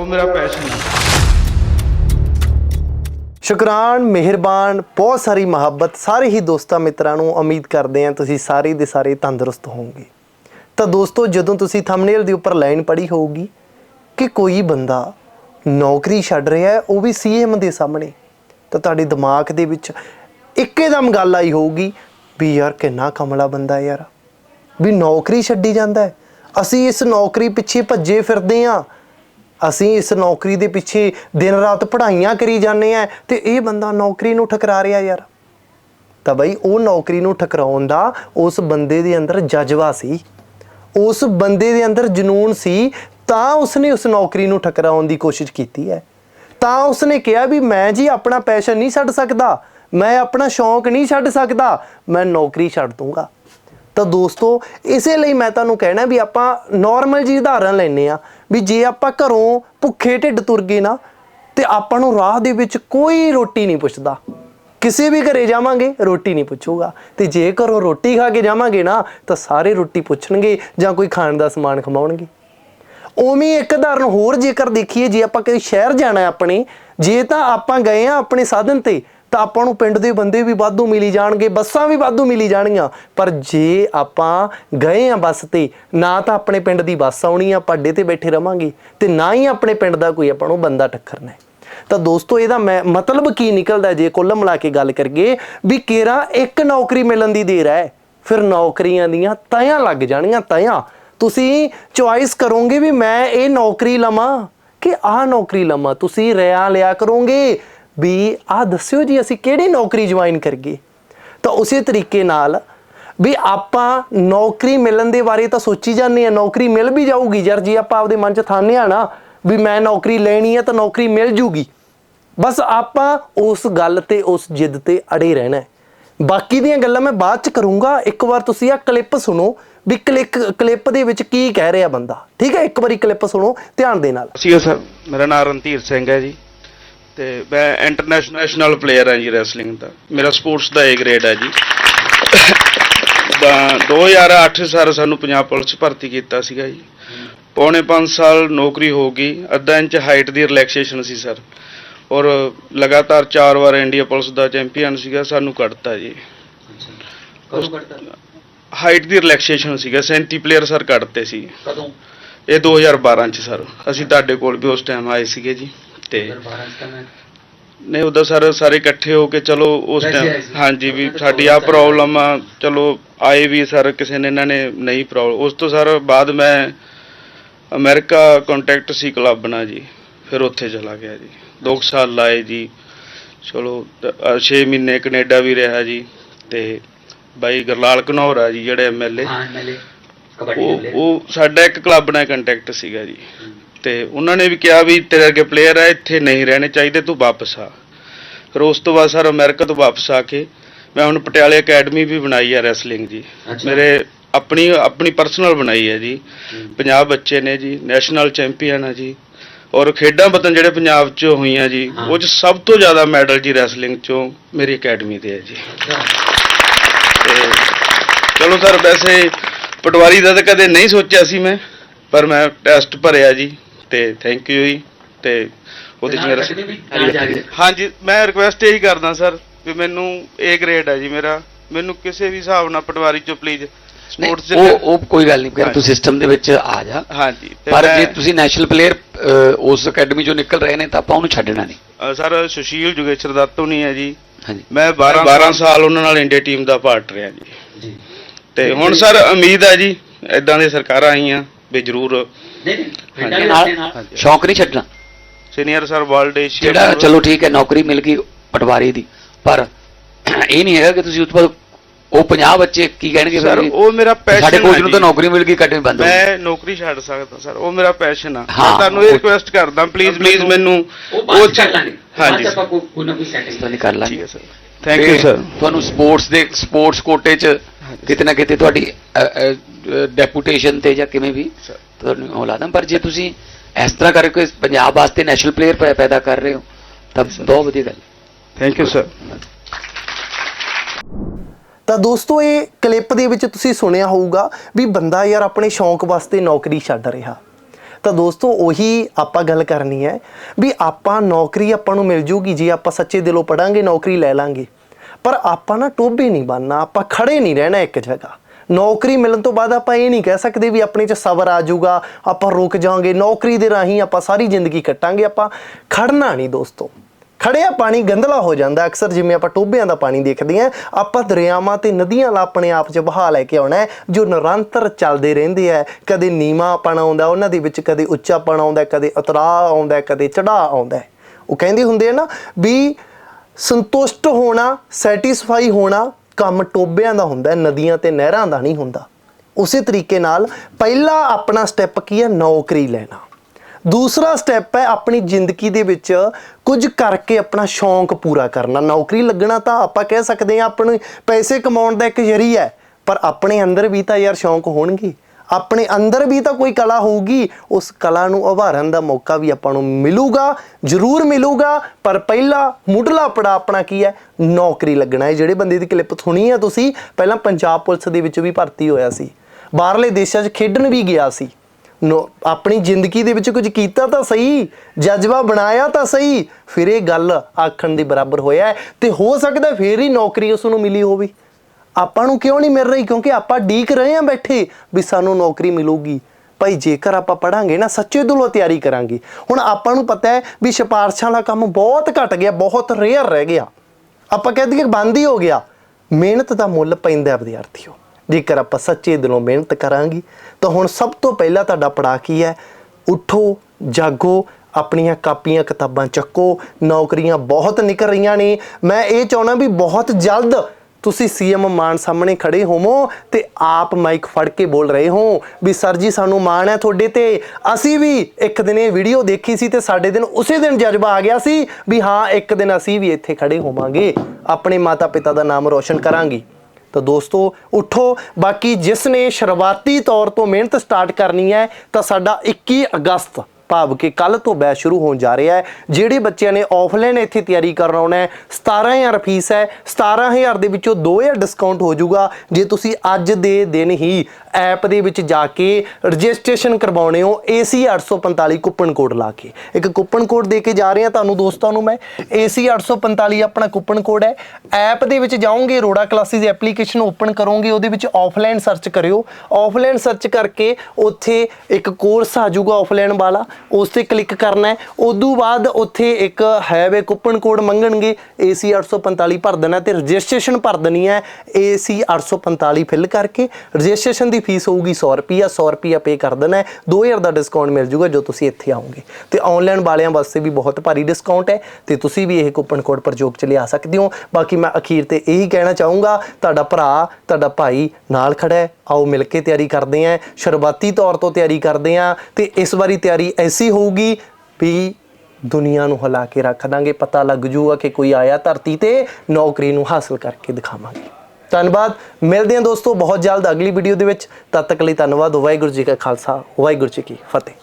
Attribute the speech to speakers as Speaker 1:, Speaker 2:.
Speaker 1: ਉਹ ਮੇਰਾ ਪੈਸ਼ਨ ਹੈ।
Speaker 2: ਸ਼ੁਕਰਾਨ, ਮਿਹਰਬਾਨ, ਬਹੁਤ ਸਾਰੀ ਮੁਹੱਬਤ, ਸਾਰੇ ਹੀ ਦੋਸਤਾਂ ਮਿੱਤਰਾਂ ਨੂੰ ਉਮੀਦ ਕਰਦੇ ਹਾਂ ਤੁਸੀਂ ਸਾਰੇ ਦੇ ਸਾਰੇ ਤੰਦਰੁਸਤ ਹੋਵੋਗੇ। ਤਾਂ ਦੋਸਤੋ, ਜਦੋਂ ਤੁਸੀਂ ਥੰਬਨੇਲ ਦੇ ਉੱਪਰ ਲਾਈਨ ਪੜ੍ਹੀ ਹੋਊਗੀ ਕਿ ਕੋਈ ਬੰਦਾ ਨੌਕਰੀ ਛੱਡ ਰਿਹਾ ਹੈ, ਉਹ ਵੀ ਸੀਐਮ ਦੇ ਸਾਹਮਣੇ, ਤਾਂ ਤੁਹਾਡੇ ਦਿਮਾਗ ਦੇ ਵਿੱਚ ਇੱਕੇਦਮ ਗੱਲ ਆਈ ਹੋਊਗੀ ਵੀ ਯਾਰ ਕਿੰਨਾ ਕਮਲਾ ਬੰਦਾ ਯਾਰ। ਵੀ ਨੌਕਰੀ ਛੱਡੀ ਜਾਂਦਾ ਹੈ। ਅਸੀਂ ਇਸ ਨੌਕਰੀ ਪਿੱਛੇ ਭੱਜੇ ਫਿਰਦੇ ਆਂ ਅਸੀਂ ਇਸ ਨੌਕਰੀ ਦੇ ਪਿੱਛੇ ਦਿਨ ਰਾਤ ਪੜ੍ਹਾਈਆਂ ਕਰੀ ਜਾਂਦੇ ਆ ਤੇ ਇਹ ਬੰਦਾ ਨੌਕਰੀ ਨੂੰ ਠਕਰਾ ਰਿਹਾ ਯਾਰ। ਤਾਂ ਬਈ ਉਹ ਨੌਕਰੀ ਨੂੰ ਠਕਰਾਉਣ ਦਾ ਉਸ ਬੰਦੇ ਦੇ ਅੰਦਰ ਜਜ਼ਬਾ ਸੀ। ਉਸ ਬੰਦੇ ਦੇ ਅੰਦਰ ਜਨੂਨ ਸੀ, ਤਾਂ ਉਸਨੇ ਉਸ ਨੌਕਰੀ ਨੂੰ ਠਕਰਾਉਣ ਦੀ ਕੋਸ਼ਿਸ਼ ਕੀਤੀ ਹੈ। ਤਾਂ ਉਸਨੇ ਕਿਹਾ ਵੀ ਮੈਂ ਜੀ ਆਪਣਾ ਪੈਸ਼ਨ ਨਹੀਂ ਛੱਡ ਸਕਦਾ, ਮੈਂ ਆਪਣਾ ਸ਼ੌਂਕ ਨਹੀਂ ਛੱਡ ਸਕਦਾ, ਮੈਂ ਨੌਕਰੀ ਛੱਡ ਦੂੰਗਾ। ਤਾਂ ਦੋਸਤੋ, ਇਸੇ ਲਈ ਮੈਂ ਤੁਹਾਨੂੰ ਕਹਿਣਾ ਵੀ ਆਪਾਂ ਨਾਰਮਲ ਜੀ ਉਦਾਹਰਨ ਲੈਨੇ ਆ ਵੀ ਜੇ ਆਪਾਂ ਘਰੋਂ ਭੁੱਖੇ ਢਿੱਡ ਤੁਰ ਗਏ ਨਾ, ਤੇ ਆਪਾਂ ਨੂੰ ਰਾਹ ਦੇ ਵਿੱਚ ਕੋਈ ਰੋਟੀ ਨਹੀਂ ਪੁੱਛਦਾ। ਕਿਸੇ ਵੀ ਘਰੇ ਜਾਵਾਂਗੇ, ਰੋਟੀ ਨਹੀਂ ਪੁੱਛੂਗਾ। ਤੇ ਜੇ ਘਰੋਂ ਰੋਟੀ ਖਾ ਕੇ ਜਾਵਾਂਗੇ ਨਾ, ਤਾਂ ਸਾਰੇ ਰੋਟੀ ਪੁੱਛਣਗੇ ਜਾਂ ਕੋਈ ਖਾਣ ਦਾ ਸਮਾਨ ਖਵਾਉਣਗੇ। ਉਵੇਂ ਇੱਕ ਉਦਾਹਰਨ ਹੋਰ ਜੇਕਰ ਦੇਖੀਏ, ਜੇ ਆਪਾਂ ਕਿਸੇ ਸ਼ਹਿਰ ਜਾਣਾ ਆਪਣੇ, ਜੇ ਤਾਂ ਆਪਾਂ ਗਏ ਆ ਆਪਣੇ ਸਾਧਨ ਤੇ ਤਾਂ ਆਪਾਂ ਨੂੰ ਪਿੰਡ ਦੇ ਬੰਦੇ ਵੀ ਵਾਧੂ ਮਿਲੀ ਜਾਣਗੇ, ਬੱਸਾਂ ਵੀ ਵਾਧੂ ਮਿਲੀ ਜਾਣਗੀਆਂ। ਪਰ ਜੇ ਆਪਾਂ ਗਏ ਆ ਬੱਸ ਤੇ, ਨਾ ਤਾਂ ਆਪਣੇ ਪਿੰਡ ਦੀ ਬੱਸ ਆਉਣੀ ਆ, ਆਪਾਂ ਤੇ ਬੈਠੇ ਰਵਾਂਗੇ ਤੇ ਨਾ ਹੀ ਆਪਣੇ ਪਿੰਡ ਦਾ ਕੋਈ ਆਪਾਂ ਨੂੰ ਬੰਦਾ ਟੱਕਰਨਾ ਹੈ। ਤਾਂ ਦੋਸਤੋ, ਇਹਦਾ ਮੈਂ ਮਤਲਬ ਕੀ ਨਿਕਲਦਾ ਜੇ ਕੁੱਲ ਮਿਲਾ ਕੇ ਗੱਲ ਕਰੀਏ ਵੀ ਕੇਰਾ ਇੱਕ ਨੌਕਰੀ ਮਿਲਣ ਦੀ ਦੇਰ ਹੈ? ਫਿਰ ਨੌਕਰੀਆਂ ਦੀਆਂ ਤਿਆਂ ਲੱਗ ਜਾਣੀਆਂ ਤਿਆਂ ਤੁਸੀਂ ਚੁਆਇਸ ਕਰੋਗੇ ਵੀ ਮੈਂ ਇਹ ਨੌਕਰੀ ਲਵਾਂ ਕਿ ਆਹ ਨੌਕਰੀ ਲਵਾਂ? ਤੁਸੀਂ ਰਿਆ ਲਿਆ ਕਰੋਗੇ ਵੀ ਆਹ ਦੱਸਿਓ ਜੀ, ਅਸੀਂ ਕਿਹੜੀ ਨੌਕਰੀ ਜੁਆਇਨ ਕਰੀਏ? ਤਾਂ ਉਸੇ ਤਰੀਕੇ ਨਾਲ ਵੀ ਆਪਾਂ ਨੌਕਰੀ ਮਿਲਣ ਦੇ ਬਾਰੇ ਤਾਂ ਸੋਚੀ ਜਾਂਦੇ ਆ ਨੌਕਰੀ ਮਿਲ ਵੀ ਜਾਊਗੀ। ਯਾਰ ਜੇ ਆਪਾਂ ਆਪਦੇ ਮਨ 'ਚ ਥਾਨੇ ਆ ਨਾ, ਵੀ ਮੈਂ ਨੌਕਰੀ ਲੈਣੀ ਹੈ ਤਾਂ ਨੌਕਰੀ ਮਿਲ ਜੂਗੀ। ਬਸ ਆਪਾਂ ਉਸ ਗੱਲ ਤੇ, ਉਸ ਜਿੱਦ ਤੇ ਅੜੇ ਰਹਿਣਾ ਬਾਕੀ ਦੀਆਂ ਗੱਲਾਂ ਮੈਂ ਬਾਅਦ ਚ ਕਰੂੰਗਾ। ਇੱਕ ਵਾਰ ਤੁਸੀਂ ਆ ਕਲਿੱਪ ਸੁਣੋ ਵੀ ਕਲਿੱਕ ਕਲਿੱਪ ਦੇ ਵਿੱਚ ਕੀ ਕਹਿ ਰਿਹਾ ਬੰਦਾ। ਠੀਕ ਹੈ? ਇੱਕ ਵਾਰੀ ਕਲਿੱਪ ਸੁਣੋ, ਧਿਆਨ ਦੇ ਨਾਲ।
Speaker 1: ਸੀ ਸਰ ਮੇਰਾ ਨਾਮ ਰਣਧੀਰ ਸਿੰਘ ਹੈ ਜੀ। ਤੇ ਮੈਂ ਇੰਟਰਨੈਸ਼ਨਲ ਪਲੇਅਰ ਹਾਂ ਜੀ ਰੈਸਲਿੰਗ ਦਾ। ਮੇਰਾ ਸਪੋਰਟਸ ਦਾ ਏ ਗ੍ਰੇਡ ਹੈ ਜੀ। ਤਾਂ 2008 ਸਰ ਸਾਨੂੰ ਪੰਜਾਬ ਪੁਲਿਸ ਭਰਤੀ ਕੀਤਾ ਸੀਗਾ ਜੀ। ਪੌਣੇ 5 ਸਾਲ ਨੌਕਰੀ ਹੋ ਗਈ। ਅੱਧਾ ਇੰਚ ਹਾਈਟ ਦੀ ਰਿਲੈਕਸੇਸ਼ਨ ਸੀ ਸਰ ਔਰ ਲਗਾਤਾਰ 4 ਵਾਰ ਇੰਡੀਆ ਪੁਲਿਸ ਦਾ ਚੈਂਪੀਅਨ ਸੀਗਾ ਸਾਨੂੰ ਕੱਢਤਾ ਜੀ।
Speaker 3: ਕਦੋਂ
Speaker 1: ਹਾਈਟ ਦੀ ਰਿਲੈਕਸੇਸ਼ਨ ਸੀਗਾ। 37 ਪਲੇਅਰ ਸਰ ਕੱਢਤੇ ਸੀ।
Speaker 3: ਕਦੋਂ?
Speaker 1: ਇਹ 2012 ਚ ਸਰ ਅਸੀਂ ਤੁਹਾਡੇ ਕੋਲ ਵੀ ਉਸ ਟਾਈਮ ਆਏ ਸੀਗੇ ਜੀ। ਤੇ
Speaker 3: 2012 ਚ ਤਾਂ ਮੈਂ
Speaker 1: ਨਹੀਂ ਉਦੋਂ ਸਰ ਸਾਰੇ ਇਕੱਠੇ ਹੋ ਕੇ ਚਲੋ ਉਸ ਟਾਈਮ। ਹਾਂਜੀ ਵੀ ਸਾਡੀ ਆ ਪ੍ਰੋਬਲਮ ਆ ਚਲੋ ਆਏ ਵੀ ਸਰ ਕਿਸੇ ਨੇ ਇਹਨਾਂ ਨੇ ਨਹੀਂ ਪ੍ਰੋਬਲਮ ਉਸ ਤੋਂ ਸਰ ਬਾਅਦ ਮੈਂ ਅਮਰੀਕਾ ਕੰਟੈਕਟ ਸੀ ਕਲੱਬ ਨਾਲ ਜੀ ਫਿਰ ਉੱਥੇ ਚਲਾ ਗਿਆ ਜੀ। 2 ਸਾਲ ਲਾਏ ਜੀ। ਚਲੋ 6 ਮਹੀਨੇ ਕੈਨੇਡਾ ਵੀ ਰਿਹਾ ਜੀ ਤੇ ਬਾਈ ਗਰਲਾਲ ਘਨੌਰ ਜੀ ਜਿਹੜੇ ਐਮਐਲਏ
Speaker 3: ਹਾਂ ਐਮਐਲਏ ਕਬੱਡੀ
Speaker 1: ਉਹ ਸਾਡਾ ਇੱਕ ਕਲੱਬ ਨਾਲ ਕੰਟੈਕਟ ਸੀਗਾ ਜੀ। ਤੇ ਉਹਨਾਂ ਨੇ ਵੀ ਕਿਹਾ ਵੀ ਤੇਰੇ ਅੱਗੇ ਪਲੇਅਰ ਆ ਇੱਥੇ ਨਹੀਂ ਰਹਿਣੇ ਚਾਹੀਦੇ ਤੂੰ ਵਾਪਸ ਆ। ਫਿਰ ਉਸ ਤੋਂ ਬਾਅਦ ਸਰ ਅਮਰੀਕਾ ਤੋਂ ਵਾਪਸ ਆ ਕੇ ਮੈਂ ਹੁਣ ਪਟਿਆਲੇ ਅਕੈਡਮੀ ਵੀ ਬਣਾਈ ਆ ਰੈਸਲਿੰਗ
Speaker 3: ਅੱਛਾ।
Speaker 1: ਮੇਰੇ ਆਪਣੀ ਆਪਣੀ ਪਰਸਨਲ ਬਣਾਈ ਹੈ ਜੀ। ਪੰਜਾਬ ਬੱਚੇ ਨੇ ਜੀ ਨੈਸ਼ਨਲ ਚੈਂਪੀਅਨ ਆ ਜੀ। ਔਰ ਖੇਡਾਂ ਵਤਨ ਜਿਹੜੇ ਪੰਜਾਬ 'ਚ ਹੋਈਆਂ ਜੀ। ਉਹ 'ਚ ਸਭ ਤੋਂ ਜ਼ਿਆਦਾ ਮੈਡਲ ਜੀ ਰੈਸਲਿੰਗ 'ਚੋਂ ਮੇਰੀ ਅਕੈਡਮੀ ਦੇ ਹੈ ਜੀ। ਤੇ ਚਲੋ ਸਰ ਵੈਸੇ ਪਟਵਾਰੀ ਦਾ ਤਾਂ ਕਦੇ ਨਹੀਂ ਸੋਚਿਆ ਸੀ ਮੈਂ ਪਰ ਮੈਂ ਟੈਸਟ ਭਰਿਆ ਜੀ। ਤੇ ਥੈਂਕ ਯੂ ਜੀ ਤੇ ਉਹਦੇ ਚ ਮੇਰਾ ਹਾਂਜੀ ਮੈਂ ਰਿਕੁਐਸਟ ਇਹੀ ਕਰਦਾ ਸਰ ਵੀ ਮੈਨੂੰ ਏ ਗ੍ਰੇਡ ਹੈ ਜੀ ਮੇਰਾ ਮੈਨੂੰ ਕਿਸੇ ਵੀ ਹਿਸਾਬ ਨਾਲ ਪਟਵਾਰੀ ਚੋਂ ਪਲੀਜ਼ ਸਪੋਰਟਸ
Speaker 4: ਉਹ ਉਹ ਕੋਈ ਗੱਲ ਨਹੀਂ ਕਰ। ਤੂੰ ਸਿਸਟਮ ਦੇ ਵਿੱਚ ਆ ਜਾ।
Speaker 1: ਹਾਂਜੀ
Speaker 4: ਪਰ ਜੇ ਤੁਸੀਂ ਨੈਸ਼ਨਲ ਪਲੇਅਰ ਉਸ ਅਕੈਡਮੀ ਚੋਂ ਨਿਕਲ ਰਹੇ ਨੇ ਤਾਂ ਆਪਾਂ ਉਹਨੂੰ ਛੱਡਣਾ ਨਹੀਂ।
Speaker 1: ਸਰ ਸੁਸ਼ੀਲ ਜੁਗੇਸ਼ਰ ਦੱਤੋਂ ਨਹੀਂ ਹੈ ਜੀ।
Speaker 4: ਹਾਂਜੀ।
Speaker 1: ਮੈਂ 12 12 ਸਾਲ ਉਹਨਾਂ ਨਾਲ ਇੰਡੀਆ ਟੀਮ ਦਾ ਪਾਰਟ ਰਿਹਾ ਜੀ।
Speaker 3: ਜੀ।
Speaker 1: ਤੇ ਹੁਣ ਸਰ ਉਮੀਦ ਹੈ ਜੀ ਇਦਾਂ ਦੇ ਸਰਕਾਰਾਂ ਆਈਆਂ ਵੀ ਜ਼ਰੂਰ
Speaker 3: ਨਹੀਂ ਨਹੀਂ ਖੇਡਾਂ
Speaker 1: ਹਾਂਜੀ।
Speaker 3: ਦੇ
Speaker 4: ਨਾਲ। ਸ਼ੌਂਕ ਨਹੀਂ ਛੱਡਣਾ
Speaker 1: ਸੀਨੀਅਰ ਸਰ ਵਰਲਡ ਏਸ਼ੀਆ
Speaker 4: ਜਿਹੜਾ ਚਲੋ ਠੀਕ ਹੈ ਨੌਕਰੀ ਮਿਲ ਗਈ ਪਟਵਾਰੀ ਦੀ ਪਰ ਇਹ ਨਹੀਂ ਹੈਗਾ ਕਿ ਤੁਸੀਂ ਉਸ ਤੋਂ ਬਾਅਦ ਉਹ 50 ਬੱਚੇ ਕੀ ਕਹਿਣਗੇ
Speaker 1: ਸਰ ਉਹ ਮੇਰਾ ਪੈਸ਼ਨ
Speaker 4: ਸਾਡੇ ਕੋਚ ਨੂੰ ਤਾਂ ਨੌਕਰੀ ਮਿਲ ਗਈ ਕੱਢੇ ਬੰਦ।
Speaker 1: ਮੈਂ ਨੌਕਰੀ ਛੱਡ ਸਕਦਾ ਸਰ ਉਹ ਮੇਰਾ ਪੈਸ਼ਨ ਆ ਮੈਂ ਤੁਹਾਨੂੰ ਇਹ ਰਿਕੁਐਸਟ ਕਰਦਾ ਪਲੀਜ਼ ਪਲੀਜ਼ ਮੈਨੂੰ
Speaker 3: ਉਹ ਕਰ ਲਾਂਗੇ
Speaker 1: ਹਾਂਜੀ
Speaker 3: ਆਪਾਂ ਕੋਈ ਨਾ ਕੋਈ
Speaker 4: ਨਹੀਂ ਕਰ
Speaker 1: ਠੀਕ
Speaker 4: ਲਾਂਗੇ
Speaker 1: ਹੈ ਸਰ ਥੈਂਕ ਯੂ ਸਰ
Speaker 4: ਤੁਹਾਨੂੰ ਸਪੋਰਟਸ ਦੇ ਸਪੋਰਟਸ ਕੋਟੇ 'ਚ ਕਿਤੇ ਨਾ ਕਿਤੇ ਤੁਹਾਡੀ ਡੈਪੂਟੇਸ਼ਨ ਤੇ ਜਾਂ ਕਿਵੇਂ ਵੀ. ਤੁਹਾਨੂੰ ਉਹ ਲਾਦਾ ਪਰ ਜੇ ਤੁਸੀਂ ਇਸ ਤਰ੍ਹਾਂ ਕਰਕੇ ਪੰਜਾਬ ਵਾਸਤੇ ਨੈਸ਼ਨਲ ਪਲੇਅਰ ਪੈਦਾ ਕਰ ਰਹੇ ਹੋ ਤਾਂ ਬਹੁਤ ਵਧੀਆ ਗੱਲ
Speaker 1: ਥੈਂਕ ਯੂ ਸਰ
Speaker 2: ਤਾਂ ਦੋਸਤੋ ਇਹ ਕਲਿੱਪ ਦੇ ਵਿੱਚ ਤੁਸੀਂ ਸੁਣਿਆ ਹੋਊਗਾ ਵੀ ਬੰਦਾ ਯਾਰ ਆਪਣੇ ਸ਼ੌਂਕ ਵਾਸਤੇ ਨੌਕਰੀ ਛੱਡ ਰਿਹਾ। ਤਾਂ ਦੋਸਤੋ ਉਹੀ ਆਪਾਂ ਗੱਲ ਕਰਨੀ ਹੈ ਵੀ ਆਪਾਂ ਨੌਕਰੀ ਆਪਾਂ ਨੂੰ ਮਿਲ ਜੂਗੀ ਜੇ ਆਪਾਂ ਸੱਚੇ ਦਿਲੋਂ ਪੜਾਂਗੇ ਨੌਕਰੀ ਲੈ ਲਾਂਗੇ। ਪਰ ਆਪਾਂ ਨਾ ਟੋਬੇ ਨਹੀਂ ਬਣਨਾ ਆਪਾਂ ਖੜੇ ਨਹੀਂ ਰਹਿਣਾ ਇੱਕ ਜਗ੍ਹਾ। ਨੌਕਰੀ ਮਿਲਣ ਤੋਂ ਬਾਅਦ ਆਪਾਂ ਇਹ ਨਹੀਂ ਕਹਿ ਸਕਦੇ ਵੀ ਆਪਣੇ 'ਚ ਸਬਰ ਆ ਜਾਊਗਾ, ਆਪਾਂ ਰੁਕ ਜਾਾਂਗੇ ਨੌਕਰੀ ਦੇ ਰਾਹੀਂ ਆਪਾਂ ਸਾਰੀ ਜ਼ਿੰਦਗੀ ਕੱਟਾਂਗੇ, ਆਪਾਂ ਖੜਨਾ ਨਹੀਂ ਦੋਸਤੋ। ਖੜਿਆ ਪਾਣੀ ਗੰਦਲਾ ਹੋ ਜਾਂਦਾ, ਅਕਸਰ ਜਿਵੇਂ ਆਪਾਂ ਟੋਬਿਆਂ ਦਾ ਪਾਣੀ ਦੇਖਦੇ ਆਂ ਆਪਾਂ ਦਰਿਆਵਾਂ ਤੇ ਨਦੀਆਂ ਲਾ ਆਪਣੇ ਆਪ 'ਚ ਬਹਾ ਲੈ ਕੇ ਆਉਣਾ ਜੋ ਨਿਰੰਤਰ ਚੱਲਦੇ ਰਹਿੰਦੇ ਆ ਕਦੇ ਨੀਵਾਂ ਪਣਾ ਆਉਂਦਾ, ਉਹਨਾਂ ਦੇ ਵਿੱਚ ਕਦੇ ਉੱਚਾ ਪਣਾ ਆਉਂਦਾ, ਕਦੇ ਉਤਰਾਅ ਆਉਂਦਾ, ਕਦੇ ਚੜਾਅ ਆਉਂਦਾ ਉਹ ਕਹਿੰਦੇ ਹੁੰਦੇ ਆ ਨਾ ਵੀ ਸੰਤੁਸ਼ਟ ਹੋਣਾ, ਸੈਟੀਸਫਾਈ ਹੋਣਾ ਕੰਮ ਟੋਬਿਆਂ ਦਾ ਹੁੰਦਾ, ਨਦੀਆਂ ਤੇ ਨਹਿਰਾਂ ਦਾ ਨਹੀਂ ਹੁੰਦਾ। ਉਸੇ ਤਰੀਕੇ ਨਾਲ ਪਹਿਲਾ ਆਪਣਾ ਸਟੈਪ ਕੀ ਹੈ? ਨੌਕਰੀ ਲੈਣਾ। ਦੂਸਰਾ ਸਟੈਪ ਹੈ ਆਪਣੀ ਜ਼ਿੰਦਗੀ ਦੇ ਵਿੱਚ ਕੁਝ ਕਰਕੇ ਆਪਣਾ ਸ਼ੌਂਕ ਪੂਰਾ ਕਰਨਾ। ਨੌਕਰੀ ਲੱਗਣਾ ਤਾਂ ਆਪਾਂ ਕਹਿ ਸਕਦੇ ਹਾਂ ਆਪਣੇ ਪੈਸੇ ਕਮਾਉਣ ਦਾ ਇੱਕ ਜ਼ਰੀਆ ਹੈ, ਪਰ ਆਪਣੇ ਅੰਦਰ ਵੀ ਤਾਂ ਯਾਰ ਸ਼ੌਂਕ ਹੋਣਗੇ। ਆਪਣੇ ਅੰਦਰ ਵੀ ਤਾਂ ਕੋਈ ਕਲਾ ਹੋਊਗੀ, ਉਸ ਕਲਾ ਨੂੰ ਉਭਾਰਨ ਦਾ ਮੌਕਾ ਵੀ ਆਪਾਂ ਨੂੰ ਮਿਲੂਗਾ, ਜ਼ਰੂਰ ਮਿਲੂਗਾ, ਪਰ ਪਹਿਲਾ ਮੁੱਢਲਾ ਪੜਾ ਆਪਣਾ ਕੀ ਹੈ? ਨੌਕਰੀ ਲੱਗਣਾ ਹੈ। ਜਿਹੜੇ ਬੰਦੇ ਦੀ ਕਲਿੱਪ ਸੁਣੀ ਹੈ ਤੁਸੀਂ, ਪਹਿਲਾਂ ਪੰਜਾਬ ਪੁਲਿਸ ਦੇ ਵਿੱਚ ਵੀ ਭਰਤੀ ਹੋਇਆ ਸੀ। ਬਾਹਰਲੇ ਦੇਸ਼ਾਂ 'ਚ ਖੇਡਣ ਵੀ ਗਿਆ ਸੀ। ਨੋ, ਆਪਣੀ ਜ਼ਿੰਦਗੀ ਦੇ ਵਿੱਚ ਕੁਝ ਕੀਤਾ ਤਾਂ ਸਹੀ, ਜਜ਼ਬਾ ਬਣਾਇਆ ਤਾਂ ਸਹੀ, ਫਿਰ ਇਹ ਗੱਲ ਆਖਣ ਦੀ ਬਰਾਬਰ ਹੋਇਆ ਹੈ ਤੇ ਹੋ ਸਕਦਾ ਫੇਰ ਹੀ ਨੌਕਰੀ ਉਸ ਨੂੰ ਮਿਲੀ ਹੋਵੇ। ਆਪਾਂ ਨੂੰ ਕਿਉਂ ਨਹੀਂ ਮਿਲ ਰਹੀ? ਕਿਉਂਕਿ ਆਪਾਂ ਡੀਕ ਰਹੇ ਹਾਂ ਬੈਠੇ ਵੀ ਸਾਨੂੰ ਨੌਕਰੀ ਮਿਲੂਗੀ। ਭਾਈ, ਜੇਕਰ ਆਪਾਂ ਪੜਾਂਗੇ ਨਾ, ਸੱਚੇ ਦਿਲੋਂ ਤਿਆਰੀ ਕਰਾਂਗੇ। ਹੁਣ ਆਪਾਂ ਨੂੰ ਪਤਾ ਹੈ ਵੀ ਸਿਫਾਰਸ਼ਾਂ ਦਾ ਕੰਮ ਬਹੁਤ ਘਟ ਗਿਆ, ਬਹੁਤ ਰੇਅਰ ਰਹਿ ਗਿਆ। ਆਪਾਂ ਕਹਿੰਦੇ ਕਿ ਬੰਦ ਹੀ ਹੋ ਗਿਆ। ਮਿਹਨਤ ਦਾ ਮੁੱਲ ਪੈਂਦਾ ਹੈ ਵਿਦਿਆਰਥੀਓ। ਜੇਕਰ ਆਪਾਂ ਸੱਚੇ ਦਿਲੋਂ ਮਿਹਨਤ ਕਰਾਂਗੇ, ਤਾਂ ਹੁਣ ਸਭ ਤੋਂ ਪਹਿਲਾਂ ਤੁਹਾਡਾ ਪੜਾ ਕੀ ਹੈ? ਉਠੋ, ਜਾਗੋ, ਆਪਣੀਆਂ ਕਾਪੀਆਂ, ਕਿਤਾਬਾਂ ਚੱਕੋ। ਨੌਕਰੀਆਂ ਬਹੁਤ ਨਿਕਲ ਰਹੀਆਂ ਨੇ। ਮੈਂ ਇਹ ਚਾਹਣਾ ਵੀ ਬਹੁਤ ਜਲਦ ਤੁਸੀਂ ਸੀਐਮ ਮਾਨ ਸਾਹਮਣੇ ਖੜੇ ਹੋਵੋ ਤੇ ਆਪ ਮਾਈਕ ਫੜ ਕੇ ਬੋਲ ਰਹੇ ਹੋ ਵੀ ਸਰ ਜੀ ਸਾਨੂੰ ਮਾਣ ਹੈ ਤੁਹਾਡੇ ਤੇ। ਅਸੀਂ ਵੀ ਇੱਕ ਦਿਨ ਇਹ ਵੀਡੀਓ ਦੇਖੀ ਸੀ ਤੇ ਸਾਡੇ ਦਿਨ ਉਸੇ ਦਿਨ ਜਜ਼ਬਾ ਆ ਗਿਆ ਸੀ ਵੀ ਹਾਂ, ਇੱਕ ਦਿਨ ਅਸੀਂ ਵੀ ਇੱਥੇ ਖੜੇ ਹੋਵਾਂਗੇ। ਆਪਣੇ ਮਾਤਾ ਪਿਤਾ ਦਾ ਨਾਮ ਰੋਸ਼ਨ ਕਰਾਂਗੇ। ਤਾਂ ਦੋਸਤੋ, ਉਠੋ। ਬਾਕੀ ਜਿਸ ਨੇ ਸ਼ੁਰੂਆਤੀ ਤੌਰ ਤੋਂ ਮਿਹਨਤ ਸਟਾਰਟ ਕਰਨੀ ਹੈ, ਤਾਂ ਸਾਡਾ 21 ਅਗਸਤ ਭਾਵ ਕਿ ਕੱਲ ਤੋਂ ਬੈਚ ਸ਼ੁਰੂ ਹੋਣ ਜਾ ਰਿਹਾ ਹੈ। ਜਿਹੜੇ ਬੱਚਿਆਂ ਨੇ ਆਫਲਾਈਨ ਇੱਥੇ ਤਿਆਰੀ ਕਰਨ ਆਉਣਾ ਹੈ 17000 ਫੀਸ ਹੈ 17000 ਦੇ ਵਿੱਚੋਂ 2000 ਡਿਸਕਾਊਂਟ ਹੋ ਜਾਊਗਾ। ਜੇ ਤੁਸੀਂ ਅੱਜ ਦੇ ਦਿਨ ਹੀ ਐਪ ਦੇ ਵਿੱਚ ਜਾ ਕੇ ਰਜਿਸਟ੍ਰੇਸ਼ਨ ਕਰਵਾਉਣੇ ਹੋ AC 845 ਕੂਪਨ ਕੋਡ ਲਾ ਕੇ। ਇੱਕ ਕੂਪਨ ਕੋਡ ਦੇ ਕੇ ਜਾ ਰਹੇ ਹਾਂ ਤੁਹਾਨੂੰ ਦੋਸਤਾਂ ਨੂੰ ਮੈਂ। AC 845 ਆਪਣਾ ਕੂਪਨ ਕੋਡ ਹੈ। ਐਪ ਦੇ ਵਿੱਚ ਜਾਓਗੇ, ਰੋੜਾ ਕਲਾਸਿਸ ਐਪਲੀਕੇਸ਼ਨ ਓਪਨ ਕਰੋਗੇ, ਉਹਦੇ ਵਿੱਚ ਆਫਲਾਈਨ ਸਰਚ ਕਰਿਓ। ਆਫਲਾਈਨ ਸਰਚ ਕਰਕੇ ਉੱਥੇ ਇੱਕ ਕੋਰਸ ਆ ਜਾਊਗਾ ਆਫਲਾਈਨ ਵਾਲਾ। ਉਸ ਤੇ ਕਲਿੱਕ ਕਰਨਾ ਹੈ। ਉਦੋਂ ਬਾਅਦ ਉੱਥੇ ਇੱਕ ਹੈਵੇ ਕੂਪਨ ਕੋਡ ਮੰਗਣਗੇ। AC 845 ਭਰ ਦੇਣਾ ਤੇ ਰਜਿਸਟ੍ਰੇਸ਼ਨ ਭਰ ਦੇਣੀ ਹੈ। AC 845 ਫਿਲ ਕਰਕੇ ਰਜਿਸਟ੍ਰੇਸ਼ਨ ਦੀ ਫੀਸ ਹੋਊਗੀ 100 ਰੁਪਿਆ 100 ਰੁਪਿਆ ਪੇ ਕਰ ਦੇਣਾ ਹੈ। 2000 ਦਾ ਡਿਸਕਾਊਂਟ ਮਿਲ ਜੂਗਾ ਜੋ ਤੁਸੀਂ ਇੱਥੇ ਆਓਗੇ। ਤੇ ਆਨਲਾਈਨ ਵਾਲਿਆਂ ਵਾਸਤੇ ਵੀ ਬਹੁਤ ਭਾਰੀ ਡਿਸਕਾਊਂਟ ਹੈ ਤੇ ਤੁਸੀਂ ਵੀ ਇਹ ਕੂਪਨ ਕੋਡ ਪ੍ਰਯੋਗ ਚ ਲਿਆ ਸਕਦੇ ਹੋ। ਬਾਕੀ ਮੈਂ ਅਖੀਰ ਤੇ ਇਹੀ ਕਹਿਣਾ ਚਾਹੂੰਗਾ, ਤੁਹਾਡਾ ਭਰਾ, ਤੁਹਾਡਾ ਭਾਈ ਨਾਲ ਖੜਾ ਹੈ। ਆਓ ਮਿਲ ਕੇ ਤਿਆਰੀ ਕਰਦੇ ਆਂ ਸ਼ੁਰੂਆਤੀ ਤੌਰ ਤੋਂ ਤਿਆਰੀ ਕਰਦੇ ਆਂ ਤੇ ਇਸ ਵਾਰੀ ਤਿਆਰੀ ਐਸੀ ਹੋਊਗੀ ਵੀ ਦੁਨੀਆ ਨੂੰ ਹਿਲਾ ਕੇ ਰੱਖ ਦਾਂਗੇ। ਪਤਾ ਲੱਗ ਜੂਗਾ ਕਿ ਕੋਈ ਆਇਆ ਧਰਤੀ ਤੇ, ਨੌਕਰੀ ਨੂੰ ਹਾਸਲ ਕਰਕੇ ਦਿਖਾਵਾਂਗੇ। ਧੰਨਵਾਦ। ਮਿਲਦੇ ਹਾਂ ਦੋਸਤੋ ਬਹੁਤ ਜਲਦ ਅਗਲੀ ਵੀਡੀਓ ਦੇ ਵਿੱਚ। ਤਦ ਤੱਕ ਲਈ ਧੰਨਵਾਦ। ਵਾਹਿਗੁਰੂ ਜੀ ਕਾ ਖਾਲਸਾ। ਵਾਹਿਗੁਰੂ ਜੀ ਕੀ ਫਤਿਹ।